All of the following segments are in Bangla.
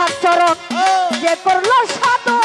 সাত চরণ যে করল সাধু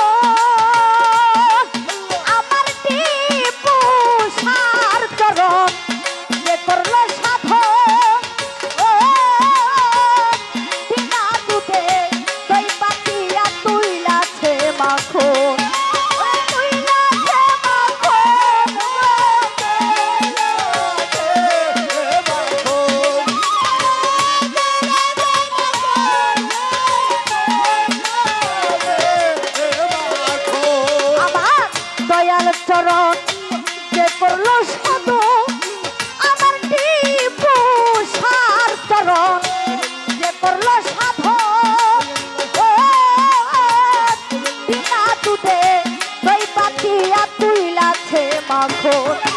I'm hardcore.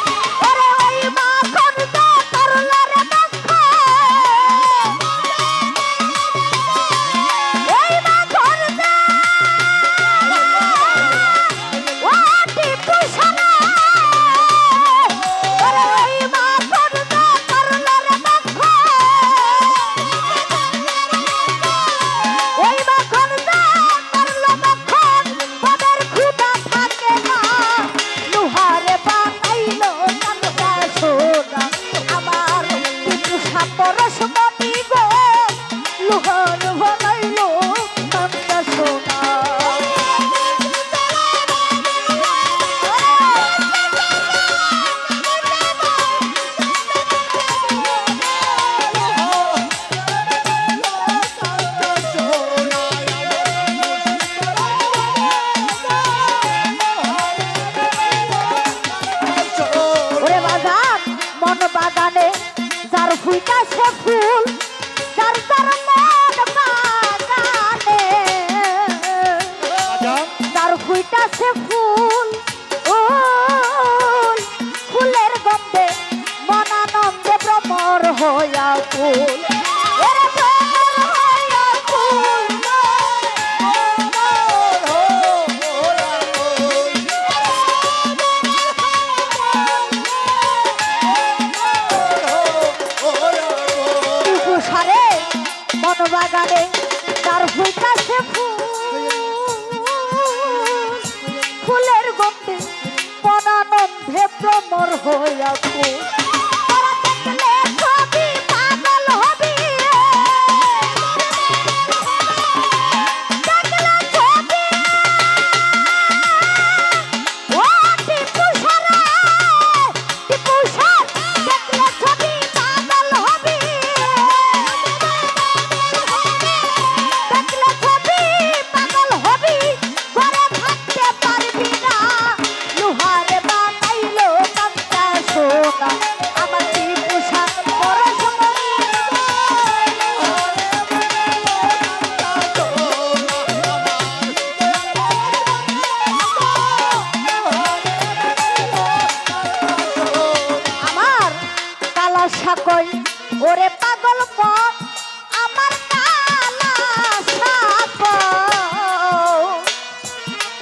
ফুইটাছে ফুল যার যার মন বাগানে। যার ফুইটাছে ফুল ও ফুলের গন্ধে মনানন্দে ভ্রমর হইয়া ফুল মোহন বাগানে তার হইতাছে ফুলের গন্ধে পনানন্দে প্রমর হইয়া ফুল।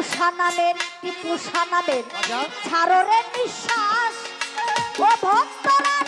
টিপুষা নামের টিপুষা নামের বাজা ছাড়রে নিঃশ্বাস। ও ভক্তরা!